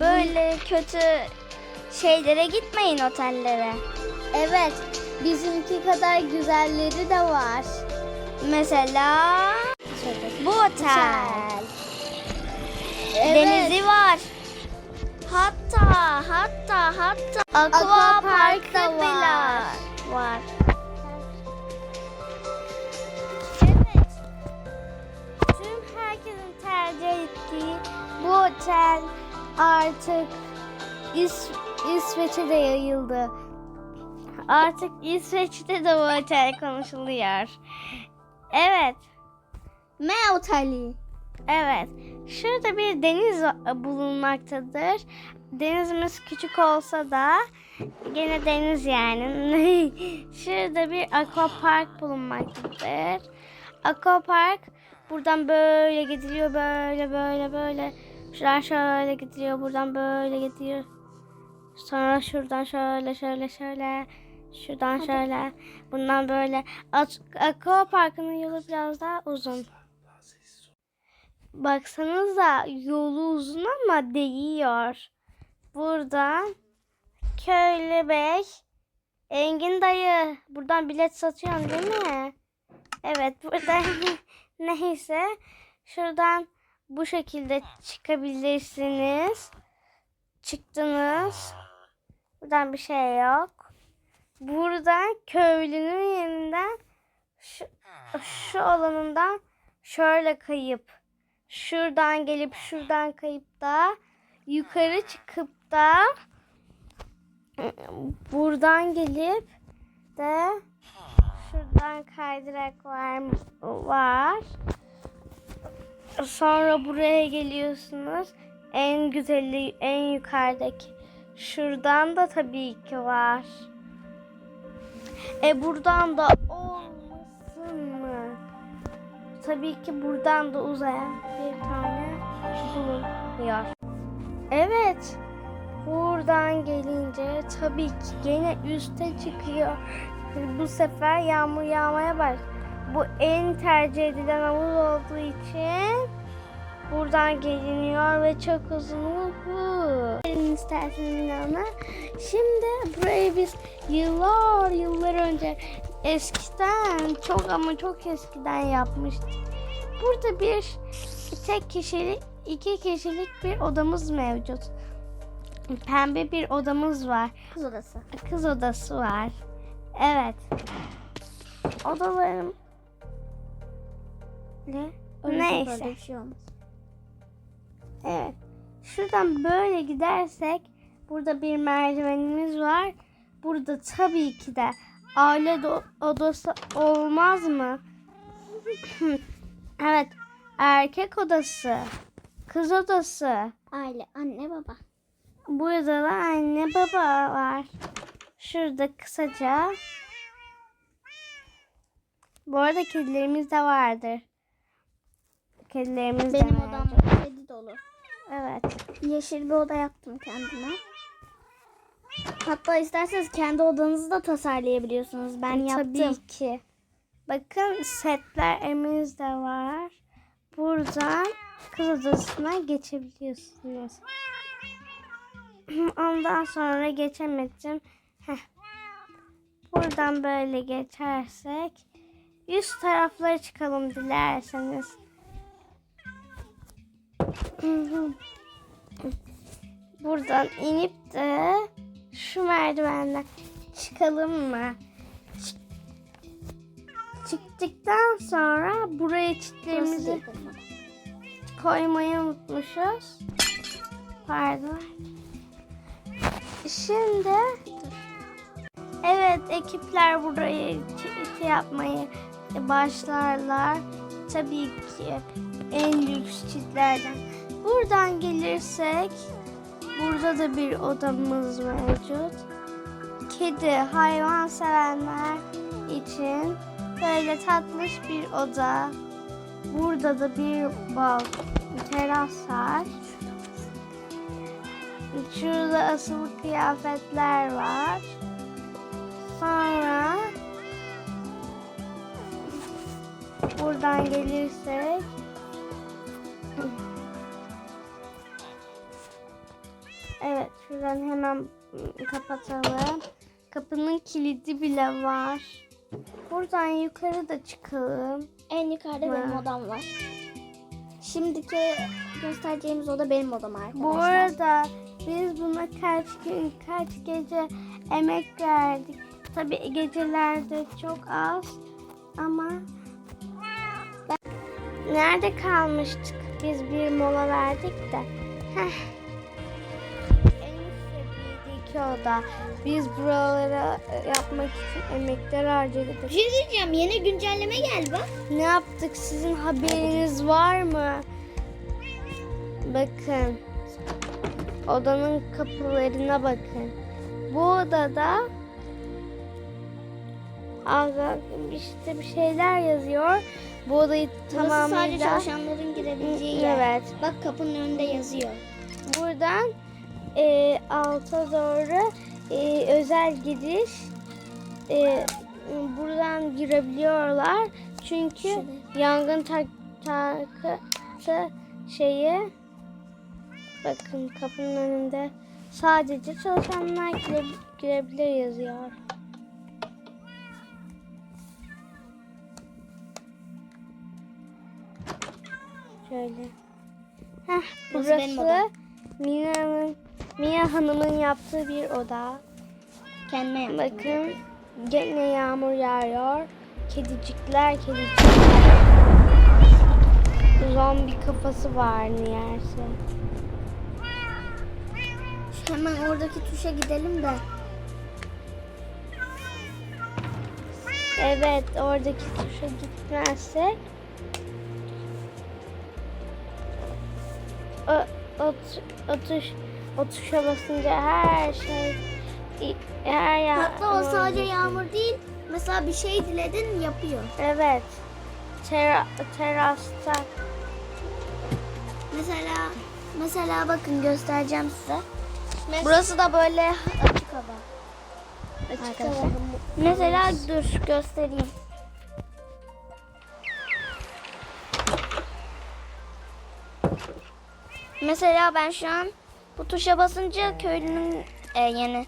Böyle kötü şeylere gitmeyin otellere. Evet, bizimki kadar güzelleri de var. Mesela bu otel. Güzel. Denizi var. Hatta hatta hatta aqua Aqua parkı park da bile var. var. Evet. Tüm herkesin tercih ettiği bu otel artık İs İsveç'e de yayıldı. Artık İsveç'te de bu otel konuşuluyor. Evet. M oteli. Evet. Şurada bir deniz bulunmaktadır. Denizimiz küçük olsa da gene deniz yani. Şurada bir aquapark bulunmaktadır. Aquapark buradan böyle gidiliyor böyle böyle böyle. Şuradan şöyle gidiliyor buradan böyle gidiyor. Sonra şuradan şöyle şöyle şöyle. Şuradan şöyle. Bundan böyle. Aquapark'ın yolu biraz daha uzun. Baksanıza yolu uzun ama değiyor. Buradan köylü bey, Engin dayı. Buradan bilet satıyorsun değil mi? Evet buradan neyse şuradan bu şekilde çıkabilirsiniz. Çıktınız. Buradan bir şey yok. Buradan köylünün yerinden şu, şu alanından şöyle kayıp şuradan gelip şuradan kayıp da yukarı çıkıp da buradan gelip de şuradan kaydırak var var. Sonra buraya geliyorsunuz. En güzeli en yukarıdaki. Şuradan da tabii ki var. E buradan da olmasın mı? tabii ki buradan da uzayan bir tane bulunuyor. Evet. Buradan gelince tabii ki gene üste çıkıyor. Bu sefer yağmur yağmaya başladı. Bu en tercih edilen havuz olduğu için buradan geliniyor ve çok uzun. Gelin isterseniz. Şimdi burayı biz yıllar yıllar önce eskiden çok ama çok eskiden yapmıştık. Burada bir tek kişilik, iki kişilik bir odamız mevcut. Pembe bir odamız var. Kız odası. Kız odası var. Evet. Odalarım ne? Neyse. Bir şey olmaz. Evet. Şuradan böyle gidersek burada bir merdivenimiz var. Burada tabii ki de aile odası olmaz mı? evet. Erkek odası. Kız odası. Aile, anne, baba. Burada da anne baba var. Şurada kısaca. Bu arada kedilerimiz de vardır. Kedilerimiz de Benim mevcut. odam kedi dolu. Evet. Yeşil bir oda yaptım kendime. Hatta isterseniz kendi odanızı da tasarlayabiliyorsunuz. Ben yaptım. Tabii ki. Bakın setlerimiz de var. Buradan kız odasına geçebiliyorsunuz. Ondan sonra geçemedim. Heh. Buradan böyle geçersek üst taraflara çıkalım dilerseniz. Buradan inip de şu merdivenden çıkalım mı? Çık- Çıktıktan sonra buraya çitlerimizi koymayı unutmuşuz. Pardon. Şimdi evet ekipler burayı şey yapmayı başlarlar. Tabii ki en lüks çitlerden. Buradan gelirsek burada da bir odamız mevcut. Kedi, hayvan sevenler için böyle tatlış bir oda. Burada da bir bal teras var. Şurada asılı kıyafetler var. Sonra buradan gelirsek Şuradan hemen ım, kapatalım. Kapının kilidi bile var. Buradan yukarı da çıkalım. En yukarıda benim Ha. odam var. Şimdiki göstereceğimiz oda benim odam arkadaşlar. Bu arada biz buna kaç gün, kaç gece emek verdik. Tabii gecelerde çok az ama nerede kalmıştık? Biz bir mola verdik de. Heh. İki oda. Biz buralara e, yapmak için emekler harcadık. Bir şey diyeceğim. Yeni güncelleme geldi bak. Ne yaptık? Sizin haberiniz var mı? Bakın. Odanın kapılarına bakın. Bu odada işte bir şeyler yazıyor. Bu odayı Burası sadece tamamıyla çalışanların girebileceği yer. Evet. Bak kapının önünde yazıyor. Buradan e, alta doğru e, özel giriş e, buradan girebiliyorlar. Çünkü Şurada. yangın tak takıtı şeyi bakın kapının önünde sadece çalışanlar gire, girebilir yazıyor. Şöyle. Heh, Burası. Mina'nın Mia Hanım'ın yaptığı bir oda. Kendime. Bakın gene yağmur yağıyor. Kedicikler kedicikler. Zombi kafası var niyeyse. Hemen oradaki tuşa gidelim de. Evet oradaki tuşa gitmezsek o, o, o, tuş, o tuşa basınca her şey her ya Hatta o sadece yağmur değil. Mesela bir şey diledin yapıyor. Evet. Tera, terasta Mesela mesela bakın göstereceğim size. Burası da böyle açık hava. açık hava. Mesela dur göstereyim. Mesela ben şu an bu tuşa basınca köylünün e, yani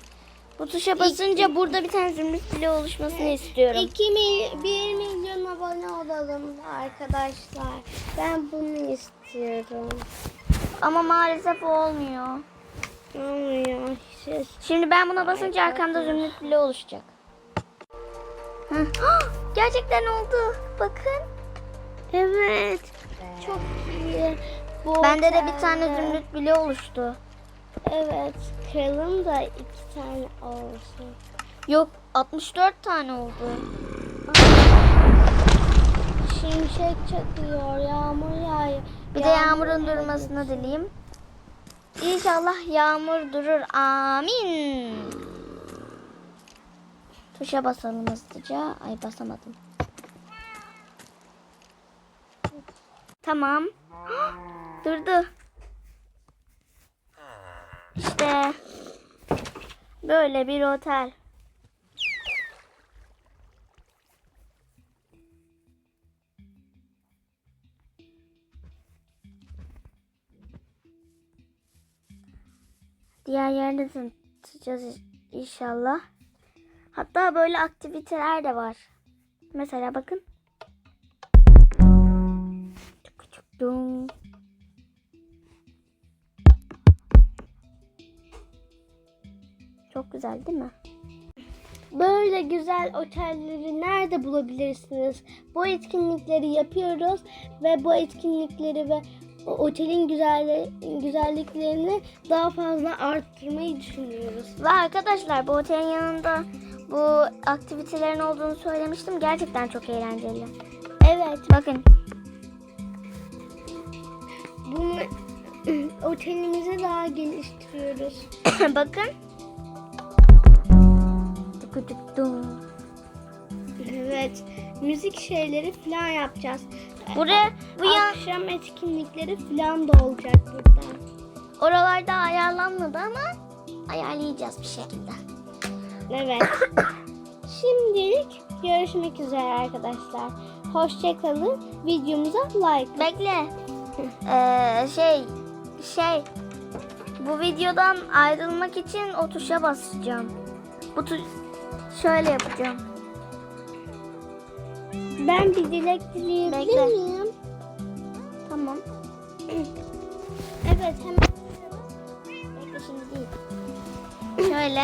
bu tuşa basınca burada bir tane zümrüt bile oluşmasını istiyorum. 2 mil, 1 milyon abone olalım arkadaşlar. Ben bunu istiyorum. Ama maalesef olmuyor. Olmuyor. Siz Şimdi ben buna basınca arkamda zümrüt bile oluşacak. Heh. Gerçekten oldu. Bakın. Evet. Çok iyi. Bu Bende de bir tane zümrüt bile oluştu. Evet. Kıralım da iki tane olsun. Yok 64 tane oldu. Şimşek çakıyor. Yağmur yağıyor. Bir de yağmurun durmasını dileyim. İnşallah yağmur durur. Amin. Tuşa basalım hızlıca. Ay basamadım. Tamam. Durdu. İşte böyle bir otel. Diğer yerinde tanıtacağız inşallah. Hatta böyle aktiviteler de var. Mesela bakın. Tık tık Çok güzel değil mi? Böyle güzel otelleri nerede bulabilirsiniz? Bu etkinlikleri yapıyoruz ve bu etkinlikleri ve otelin güzelli, güzelliklerini daha fazla arttırmayı düşünüyoruz. Ve arkadaşlar bu otelin yanında bu aktivitelerin olduğunu söylemiştim. Gerçekten çok eğlenceli. Evet, Bakın. bunu otelimizi daha geliştiriyoruz. bakın. Evet, müzik şeyleri falan yapacağız. Buraya bu ya Akşam etkinlikleri falan da olacak burada. oralarda ayarlanmadı ama ayarlayacağız bir şekilde. Evet. Şimdilik görüşmek üzere arkadaşlar. Hoşçakalın. Videomuza like. Bekle. Ee, şey şey bu videodan ayrılmak için o tuşa basacağım. Bu tuş şöyle yapacağım. Ben bir dilek dileyebilir Bekle. miyim? Tamam. Evet hemen. Bekle şimdi değil. Şöyle.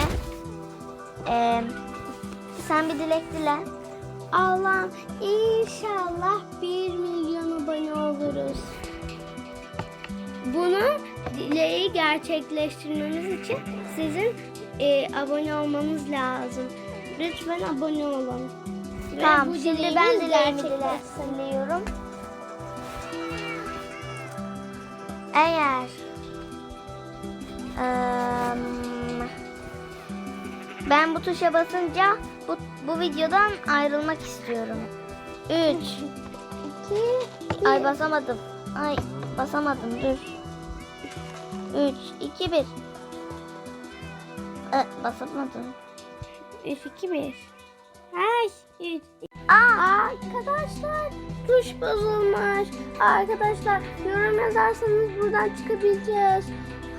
Eee sen bir dilek dile. Allah'ım inşallah 1 milyon abone oluruz. Bunu dileği gerçekleştirmemiz için sizin e, abone olmanız lazım. Lütfen abone olun. Ve Tamam bu şimdi ben dileğimi dile, gerçekleşsin. diliyorum. Eğer eee, ben bu tuşa basınca bu, bu videodan ayrılmak istiyorum. 3 İki, Ay basamadım. Ay basamadım dur. 3 2 1 e, basamadım. 3, 2, 1. Ay, 3, Aa, Arkadaşlar tuş bozulmuş. Arkadaşlar yorum yazarsanız buradan çıkabileceğiz.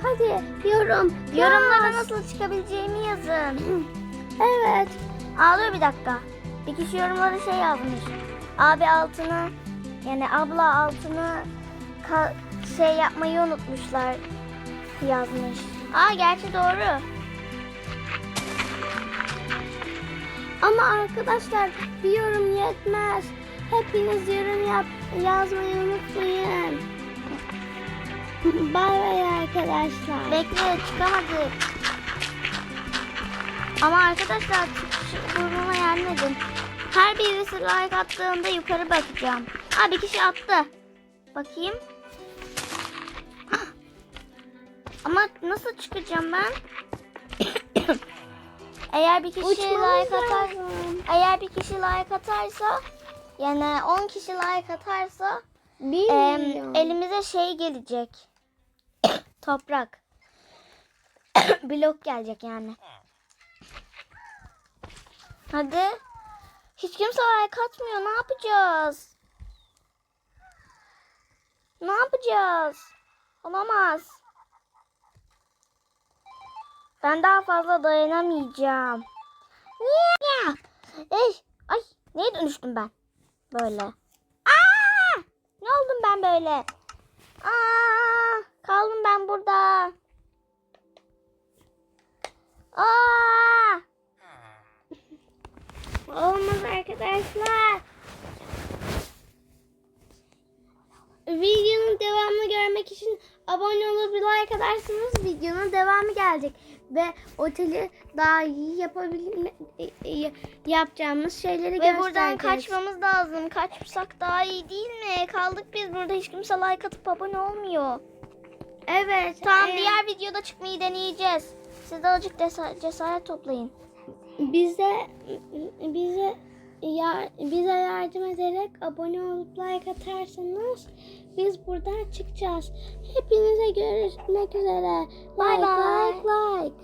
Hadi yorum. yorumlara yaz. nasıl çıkabileceğimi yazın. Evet. Dur bir dakika. Bir kişi yorumlara şey yazmış. Abi altını yani abla altını şey yapmayı unutmuşlar yazmış. Aa gerçi doğru. Ama arkadaşlar bir yorum yetmez. Hepiniz yorum yap yazmayı unutmayın. Bay bay arkadaşlar. Bekle çıkamadık. Ama arkadaşlar çıkış burnuma yardım edin. Her birisi like attığında yukarı bakacağım. Aa bir kişi attı. Bakayım. Ama nasıl çıkacağım ben? Eğer bir kişi Uçmamız like atar, lazım. eğer bir kişi like atarsa, yani 10 kişi like atarsa, Bir milyon. elimize şey gelecek. Toprak. Blok gelecek yani. Hadi. Hiç kimse like atmıyor. Ne yapacağız? Ne yapacağız? Olamaz. Ben daha fazla dayanamayacağım. Niye? Ey, ay, neye dönüştüm ben? Böyle. Aa! Ne oldum ben böyle? Aa! Kaldım ben burada. Aa! Olmaz arkadaşlar. Videonun devamını görmek için abone olup like atarsanız videonun devamı gelecek. Ve oteli daha iyi yapabilme, e, e, yapacağımız şeyleri Ve buradan göstereceğiz. kaçmamız lazım. Kaçsak daha iyi değil mi? Kaldık biz burada. Hiç kimse like atıp abone olmuyor. Evet. Tamam e, diğer videoda çıkmayı deneyeceğiz. Siz de azıcık cesa- cesaret toplayın. bize bize ya, bize yardım ederek abone olup like atarsanız biz buradan çıkacağız. Hepinize görüşmek üzere. Bye like, bye. like, like.